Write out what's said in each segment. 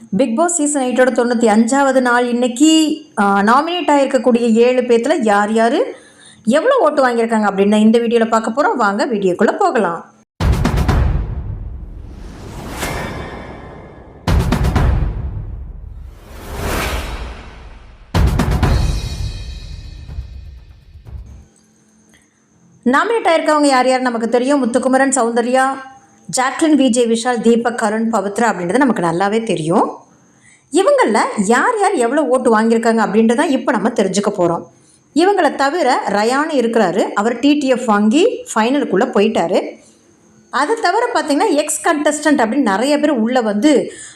Big Boss season எயிட்டோட தொண்ணூற்றி அஞ்சாவது நாள் இன்னைக்கு நாமினேட் ஆகிருக்கக்கூடிய ஏழு பேர்த்தில் யார் யார் எவ்வளோ ஓட்டு வாங்கியிருக்காங்க அப்படின்னு இந்த வீடியோவில் பார்க்க போகிறோம் வாங்க வீடியோக்குள்ளே போகலாம். நாமினேட் ஆயிருக்கவங்க யார் யார் நமக்கு தெரியும்? முத்துக்குமரன் சௌந்தர்யா ஜாக்லின் விஜய் விஷால் தீபக் கருண் பவித்ரா அப்படின்றது நமக்கு நல்லாவே தெரியும். இவங்களில் யார் யார் எவ்வளோ ஓட்டு வாங்கியிருக்காங்க அப்படின்றத இப்போ நம்ம தெரிஞ்சுக்க போகிறோம் இவங்களை தவிர ரயான் இருக்கிறாரு அவர் டிடிஎஃப் வாங்கி ஃபைனலுக்குள்ளே போயிட்டார். அதை தவிர பார்த்தீங்கன்னா எக்ஸ் கண்டஸ்டன்ட் அப்படின்னு நிறைய பேர் உள்ளே வந்து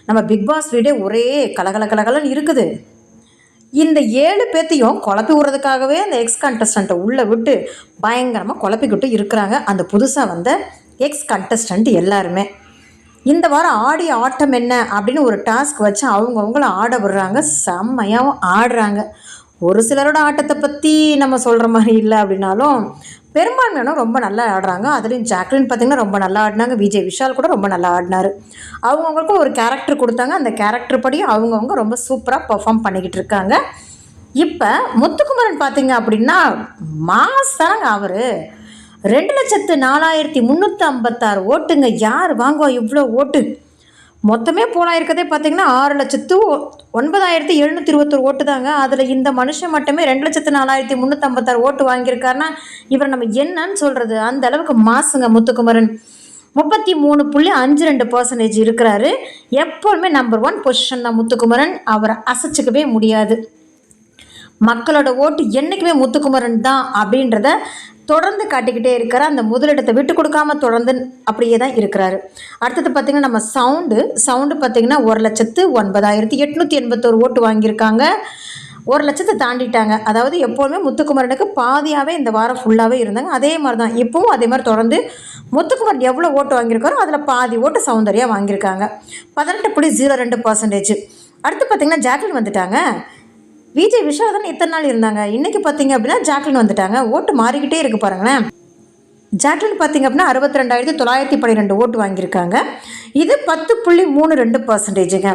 நம்ம பிக் பாஸ் வீடே ஒரே கலகல கலகலன்னு இருக்குது. இந்த ஏழு பேர்த்தையும் குழப்பி விடுறதுக்காகவே அந்த எக்ஸ் கண்டஸ்டண்ட்டை உள்ளே விட்டு பயங்கரமாக குழப்பிக்கிட்டு இருக்கிறாங்க. அந்த புதுசாக வந்த எக்ஸ் கண்டஸ்டண்ட் எல்லாருமே. இந்த வாரம் ஆடிய ஆட்டம் என்ன அப்படின்னு ஒரு டாஸ்க் வச்சு அவங்கவுங்கள ஆட விடுறாங்க. செம்மையாகவும் ஆடுறாங்க. ஒரு சிலரோட ஆட்டத்தை பற்றி நம்ம சொல்கிற மாதிரி இல்லை அப்படின்னாலும் பெரும்பான்மையான ரொம்ப நல்லா ஆடுறாங்க. அதுலேயும் ஜாக்லின் பார்த்திங்கன்னா ரொம்ப நல்லா ஆடினாங்க. விஜய் விஷால் கூட ரொம்ப நல்லா ஆடினார். அவங்கவுங்களுக்கும் ஒரு கேரக்டர் கொடுத்தாங்க. அந்த கேரக்டர் படி அவங்கவுங்க ரொம்ப சூப்பராக பெர்ஃபார்ம் பண்ணிக்கிட்டு இருக்காங்க. இப்போ முத்துக்குமரன் பார்த்தீங்க அப்படின்னா மாசாங்க அவர். ரெண்டு லட்சத்து நாலாயிரத்தி முந்நூற்றி ஐம்பத்தாறு ஓட்டுங்க. யார் வாங்குவா இவ்வளோ ஓட்டு? மொத்தமே போலாயிருக்கதே பார்த்தீங்கன்னா ஆறு லட்சத்து ஒன்பதாயிரத்தி எழுநூற்றி இருபத்தொரு ஓட்டு தாங்க அதில் இந்த மனுஷன் மட்டுமே ரெண்டு லட்சத்து நாலாயிரத்தி முந்நூற்றம்பத்தாறு ஓட்டு வாங்கியிருக்காருன்னா இவர் நம்ம என்னன்னு சொல்கிறது அந்த அளவுக்கு மாசுங்க முத்துக்குமரன். முப்பத்தி மூணு புள்ளி அஞ்சு ரெண்டு பர்சன்டேஜ் இருக்கிறாரு. எப்போவுமே நம்பர் ஒன் பொசிஷன் தான் முத்துக்குமரன். அவரை அசைச்சிக்கவே முடியாது. மக்களோட ஓட்டு என்றைக்குமே முத்துக்குமரன் தான் அப்படின்றத தொடர்ந்து காட்டிக்கிட்டே இருக்கிற அந்த முதலிடத்தை விட்டு கொடுக்காம தொடர்ந்து அப்படியே தான் இருக்கிறாரு. அடுத்தது பார்த்திங்கன்னா நம்ம சவுண்டு சவுண்டு பார்த்திங்கன்னா ஒரு லட்சத்து ஒன்பதாயிரத்தி எட்நூற்றி எண்பத்தோரு ஓட்டு வாங்கியிருக்காங்க. ஒரு லட்சத்தை தாண்டிட்டாங்க. அதாவது எப்போவுமே முத்துக்குமரனுக்கு பாதியாகவே இந்த வாரம் ஃபுல்லாகவே இருந்தாங்க. அதே மாதிரி தான் இப்போவும் அதே மாதிரி தொடர்ந்து முத்துக்குமரன் எவ்வளோ ஓட்டு வாங்கியிருக்காரோ அதில் பாதி ஓட்டு சௌந்தர்யா வாங்கியிருக்காங்க. பதினெட்டு புள்ளி ஜீரோ ரெண்டு பர்சன்டேஜ் அடுத்து பார்த்திங்கன்னா ஜாக்லின் வந்துட்டாங்க. விஜய் விஷால் இத்தனை நாள் இருந்தாங்க? இன்றைக்கி பார்த்தீங்க அப்படின்னா ஜாக்லின் வந்துட்டாங்க. ஓட்டு மாறிக்கிட்டே இருக்கு பாருங்களேன். ஜாக்லின் பார்த்தீங்க அப்படின்னா அறுபத்தி ரெண்டாயிரத்தி தொள்ளாயிரத்தி பன்னிரெண்டு ஓட்டு வாங்கியிருக்காங்க. இது பத்து புள்ளி மூணு ரெண்டு பர்சன்டேஜுங்க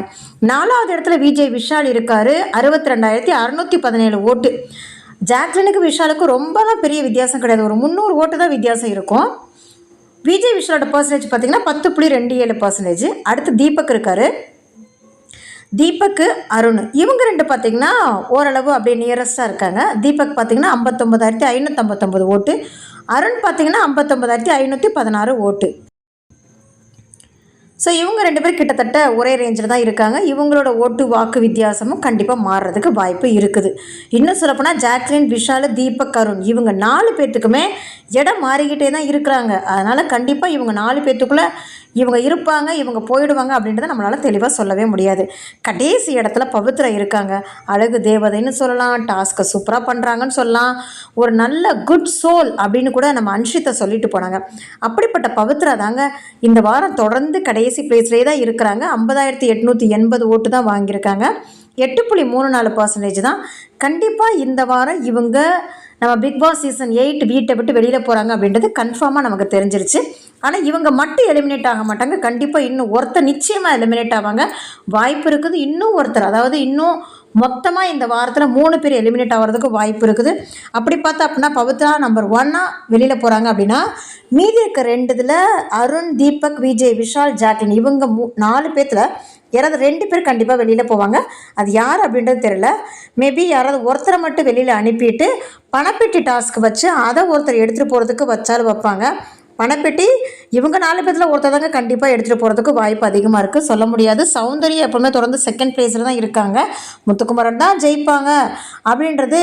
நாலாவது இடத்துல விஜய் விஷால் இருக்கார். அறுபத்தி ரெண்டாயிரத்தி அறநூற்றி பதினேழு ஓட்டு. ஜாக்லினுக்கு விஷாலுக்கு ரொம்பலாம் பெரிய வித்தியாசம் கிடையாது. ஒரு முந்நூறு ஓட்டு தான் வித்தியாசம் இருக்கும். விஜய் விஷாலோட பர்சன்டேஜ் பார்த்தீங்கன்னா பத்து புள்ளி ரெண்டு ஏழு பர்சன்டேஜ் அடுத்து தீபக் இருக்கார். தீபக்கு அருண். இவங்க ரெண்டு பார்த்திங்கன்னா ஓரளவு அப்படியே நியரஸ்ட்டாக இருக்காங்க. தீபக் பார்த்திங்கன்னா ஐம்பத்தொம்பதாயிரத்தி ஐநூற்றம்பத்தொம்பது ஓட்டு. அருண் பார்த்திங்கன்னா ஐம்பத்தொம்பதாயிரத்தி ஐநூற்றி பதினாறு ஓட்டு. ஸோ இவங்க ரெண்டு பேரும் கிட்டத்தட்ட ஒரே ரேஞ்சில் தான் இருக்காங்க. இவங்களோட ஓட்டு வாக்கு வித்தியாசமும் கண்டிப்பாக மாறுறதுக்கு வாய்ப்பு இருக்குது. இன்னும் சொல்லப்போனால் ஜாக்லின் விஷால் தீபக் அருண் இவங்க நாலு பேர்த்துக்குமே இடம் மாறிக்கிட்டே தான் இருக்கிறாங்க. அதனால் கண்டிப்பாக இவங்க நாலு பேர்த்துக்குள்ளே இவங்க இருப்பாங்க இவங்க போயிடுவாங்க அப்படின்றத நம்மளால் தெளிவாக சொல்லவே முடியாது. கடைசி இடத்துல பவித்ரா இருக்காங்க. அழகு தேவதைன்னு சொல்லலாம் டாஸ்க்கை சூப்பராக பண்ணுறாங்கன்னு சொல்லலாம். ஒரு நல்ல குட் சோல் அப்படின்னு கூட நம்ம அன்ஷித்தை சொல்லிட்டு போனாங்க. அப்படிப்பட்ட பவித்ரா தாங்க இந்த வாரம் தொடர்ந்து கடைசி பிளேஸ்லேயே தான் இருக்கிறாங்க. ஐம்பதாயிரத்தி எட்நூற்றி எண்பது ஓட்டு தான் வாங்கியிருக்காங்க. எட்டு புள்ளி மூணு நாலு பர்சன்டேஜ் தான். கண்டிப்பாக இந்த வாரம் இவங்க நம்ம பிக் பாஸ் சீசன் எயிட் வீட்டை விட்டு வெளியில் போகிறாங்க அப்படின்றது கன்ஃபார்மாக நமக்கு தெரிஞ்சிருச்சு. ஆனால் இவங்க மட்டும் எலிமினேட் ஆக மாட்டாங்க. கண்டிப்பாக இன்னும் ஒருத்தர் நிச்சயமாக எலிமினேட் ஆவாங்க. வாய்ப்பு இருக்குது. இன்னும் ஒருத்தர் அதாவது இன்னும் மொத்தமாக இந்த வாரத்தில் மூணு பேர் எலிமினேட் ஆகிறதுக்கு வாய்ப்பு இருக்குது. அப்படி பார்த்தா அப்படின்னா பவித்ரா நம்பர் ஒன்னாக வெளியில் போகிறாங்க அப்படின்னா மீதி இருக்க ரெண்டு இதில் அருண் தீபக் விஜய் விஷால் ஜாக்லின் இவங்க மூ நாலு பேர்த்தில் யாராவது ரெண்டு பேர் கண்டிப்பாக வெளியில் போவாங்க. அது யார் அப்படின்றது தெரியல. மேபி யாராவது ஒருத்தரை மட்டும் வெளியில் அனுப்பிட்டு பணப்பெட்டி டாஸ்க் வச்சு அதை ஒருத்தர் எடுத்துகிட்டு போகிறதுக்கு வச்சாலும் வைப்பாங்க. பணப்பெட்டி. இவங்க நாலு பேர்த்தில் ஒருத்தவங்க கண்டிப்பாக எடுத்துகிட்டு போகிறதுக்கு வாய்ப்பு அதிகமாக இருக்குது சொல்ல முடியாது. சௌந்தர்யா எப்போவுமே தொடர்ந்து செகண்ட் ப்ளேஸில் தான் இருக்காங்க. முத்துக்குமரன் தான் ஜெயிப்பாங்க அப்படின்றது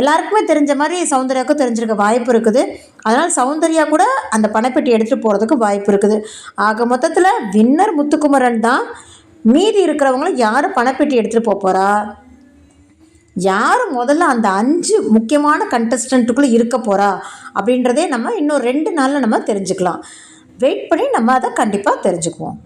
எல்லாருக்குமே தெரிஞ்ச மாதிரி சௌந்தர்யாவுக்கும் தெரிஞ்சிருக்க வாய்ப்பு இருக்குது. அதனால் சௌந்தர்யா கூட அந்த பணப்பெட்டி எடுத்துகிட்டு போகிறதுக்கு வாய்ப்பு இருக்குது. ஆக மொத்தத்தில் வின்னர் முத்துக்குமரன் தான். மீதி இருக்கிறவங்களும் யார் பணப்பெட்டி எடுத்துகிட்டு போக போகிறா யார் முதல்ல அந்த அஞ்சு முக்கியமான கண்டஸ்டண்ட்டுக்குள்ளே இருக்க போகிறா அப்படின்றதே நம்ம இன்னும் ரெண்டு நாளில் நம்ம தெரிஞ்சுக்கலாம். வெயிட் பண்ணி நம்ம அதை கண்டிப்பாக தெரிஞ்சுக்குவோம்.